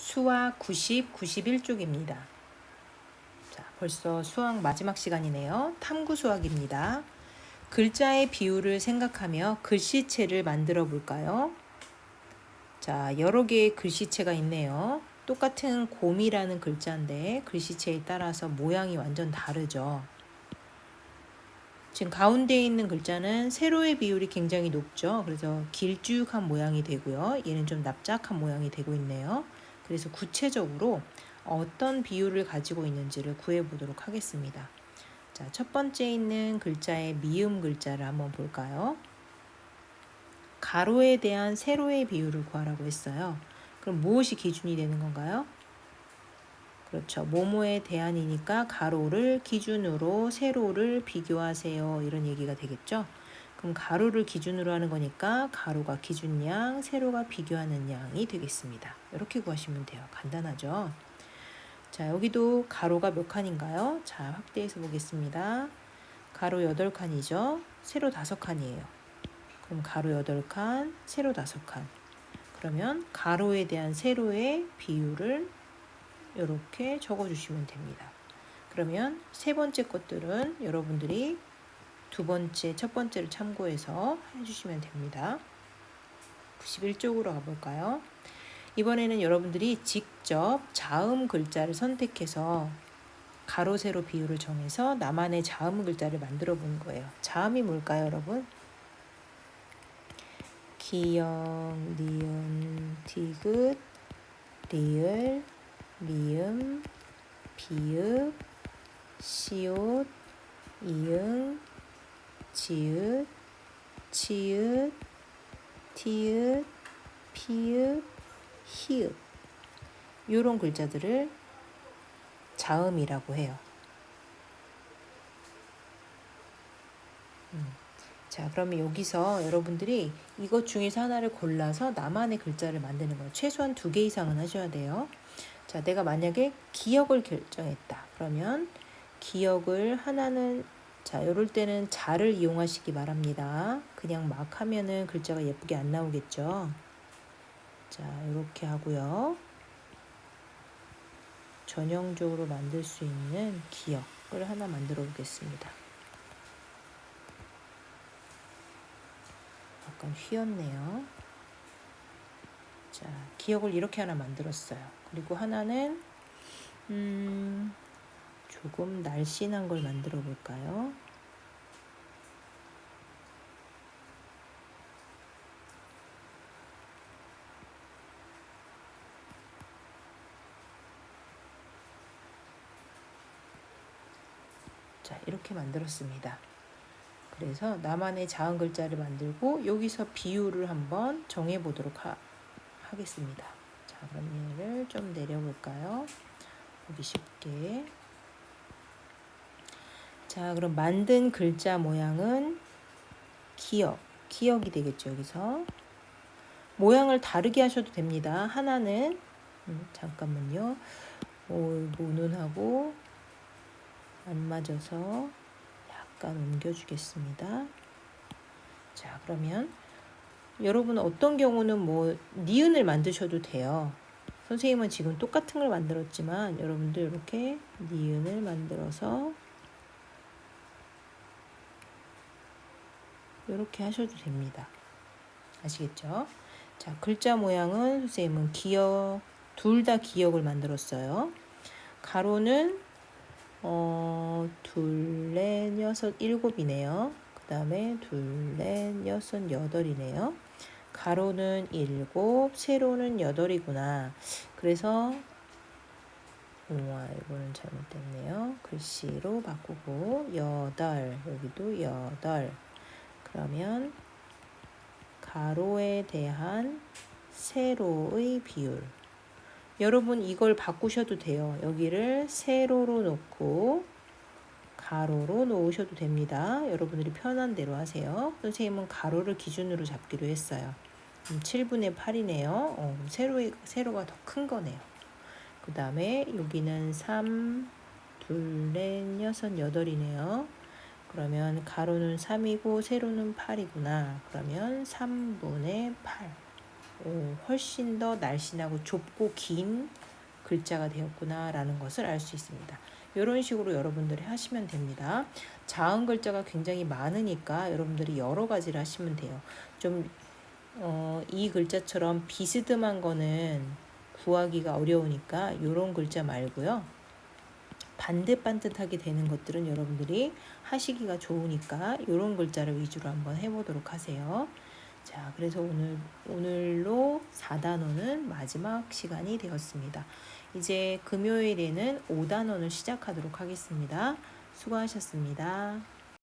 수학 90, 91쪽입니다. 자, 벌써 수학 마지막 시간이네요. 탐구 수학입니다. 글자의 비율을 생각하며 글씨체를 만들어 볼까요? 자, 여러 개의 글씨체가 있네요. 똑같은 곰이라는 글자인데 글씨체에 따라서 모양이 완전 다르죠. 지금 가운데 있는 글자는 세로의 비율이 굉장히 높죠. 그래서 길쭉한 모양이 되고요. 얘는 좀 납작한 모양이 되고 있네요. 그래서 구체적으로 어떤 비율을 가지고 있는지를 구해 보도록 하겠습니다. 자, 첫 번째 있는 글자의 미음 글자를 한번 볼까요? 가로에 대한 세로의 비율을 구하라고 했어요. 그럼 무엇이 기준이 되는 건가요? 그렇죠. 모모에 대한이니까 가로를 기준으로 세로를 비교하세요. 이런 얘기가 되겠죠. 그럼 가로를 기준으로 하는 거니까 가로가 기준양, 세로가 비교하는 양이 되겠습니다. 이렇게 구하시면 돼요. 간단하죠. 자, 여기도 가로가 몇 칸인가요? 자, 확대해서 보겠습니다. 가로 8칸이죠. 세로 5칸이에요. 그럼 가로 8칸, 세로 5칸. 그러면 가로에 대한 세로의 비율을 이렇게 적어 주시면 됩니다. 그러면 세 번째 것들은 여러분들이 두 번째, 첫 번째를 참고해서 해주시면 됩니다. 91쪽으로 가볼까요? 이번에는 여러분들이 직접 자음 글자를 선택해서 가로, 세로 비율을 정해서 나만의 자음 글자를 만들어 보는 거예요. 자음이 뭘까요, 여러분? 기영, 니은, 디귿, 리을, 미음, 비읍, 시옷, 이응, 지읒, 치읒, 티읒, 피읒, 히읗 이런 글자들을 자음이라고 해요. 음. 자, 그러면 여기서 여러분들이 이것 중에서 하나를 골라서 나만의 글자를 만드는 거예요. 최소한 두 개 이상은 하셔야 돼요. 자, 내가 만약에 기억을 결정했다. 그러면 기억을 하나는 자, 이럴 때는 자를 이용하시기 바랍니다. 그냥 막 하면은 글자가 예쁘게 안 나오겠죠. 자, 이렇게 하고요. 전형적으로 만들 수 있는 기억을 하나 만들어 보겠습니다. 약간 휘었네요. 자, 기억을 이렇게 하나 만들었어요. 그리고 하나는 음, 조금 날씬한 걸 만들어 볼까요? 자, 이렇게 만들었습니다. 그래서 나만의 자음 글자를 만들고 여기서 비율을 한번 정해 보도록 하, 하겠습니다. 자, 그럼 얘를 좀 내려볼까요? 보기 쉽게. 자, 그럼 만든 글자 모양은 기억, 기억이 되겠죠, 여기서. 모양을 다르게 하셔도 됩니다. 하나는, 음, 잠깐만요. 오, 모눈하고 안 맞아서 약간 옮겨주겠습니다. 자, 그러면 여러분 어떤 경우는 뭐 니은을 만드셔도 돼요. 선생님은 지금 똑같은 걸 만들었지만 여러분들 이렇게 니은을 만들어서 이렇게 하셔도 됩니다. 아시겠죠? 자, 글자 모양은 선생님은 기억, 둘다 기억을 만들었어요. 가로는 어, 둘, 넷, 여섯, 일곱이네요. 그 다음에 둘, 넷, 여섯, 여덟이네요. 가로는 일곱, 세로는 여덟이구나. 그래서 우와, 이거는 잘못됐네요. 글씨로 바꾸고 여덟, 여기도 여덟. 그러면 가로에 대한 세로의 비율. 여러분 이걸 바꾸셔도 돼요. 여기를 세로로 놓고 가로로 놓으셔도 됩니다. 여러분들이 편한 대로 하세요. 선생님은 가로를 기준으로 잡기로 했어요. 7분의 8이네요. 어, 세로, 세로가 더 큰 거네요. 그 다음에 여기는 3, 둘, 넷, 여섯, 여덟이네요. 그러면 가로는 3이고 세로는 8이구나. 그러면 3분의 8. 오, 훨씬 더 날씬하고 좁고 긴 글자가 되었구나라는 것을 알 수 있습니다. 이런 식으로 여러분들이 하시면 됩니다. 자음 글자가 굉장히 많으니까 여러분들이 여러 가지를 하시면 돼요. 좀, 어, 이 글자처럼 비스듬한 거는 구하기가 어려우니까 이런 글자 말고요. 반듯반듯하게 되는 것들은 여러분들이 하시기가 좋으니까 이런 글자를 위주로 한번 해보도록 하세요. 자, 그래서 오늘, 오늘로 4단원은 마지막 시간이 되었습니다. 이제 금요일에는 5단원을 시작하도록 하겠습니다. 수고하셨습니다.